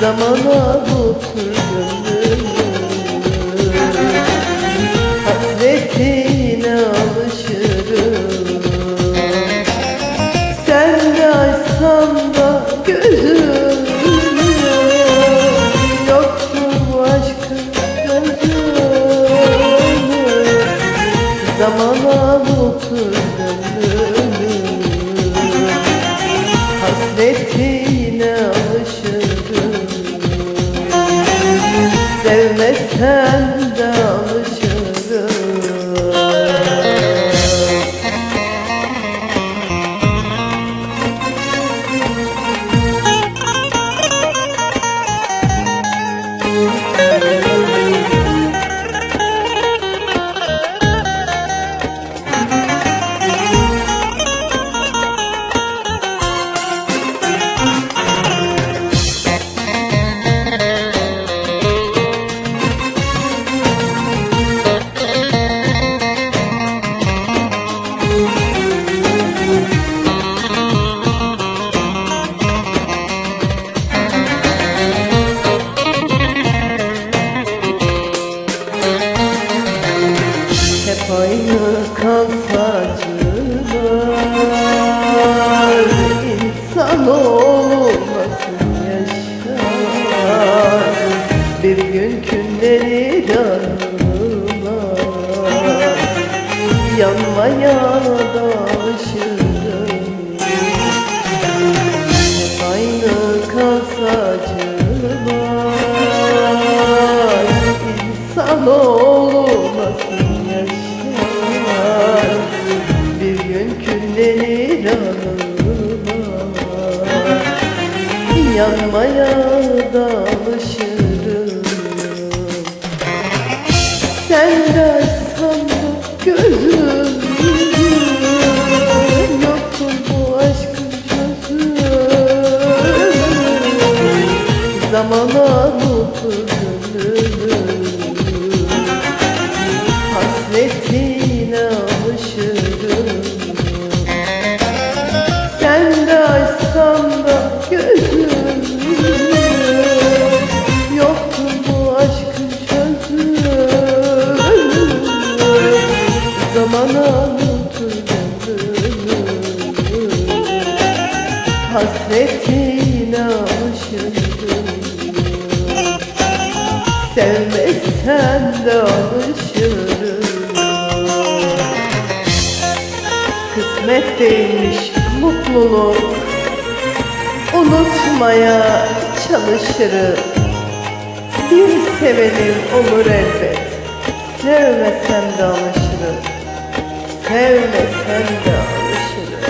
Zamana otur return Hep aynı kan saçlar İnsan olmasın yaşar. Bir gün günleri darlar. Yanmaya da alışırım Hep aynı kan saçlar İnsan olmasın Otur gönlümü Hasretine alışırım Sen de açsan da gözümü Yoktur bu aşkın çözümü otur gönlümü Hasretine alışırım Sevmezsen de alışırım. Kısmet değilmiş mutluluk. Unutmaya çalışırım. Bir sevenim olur elbet. Sevmesem de alışırım. Sevmesem de alışırım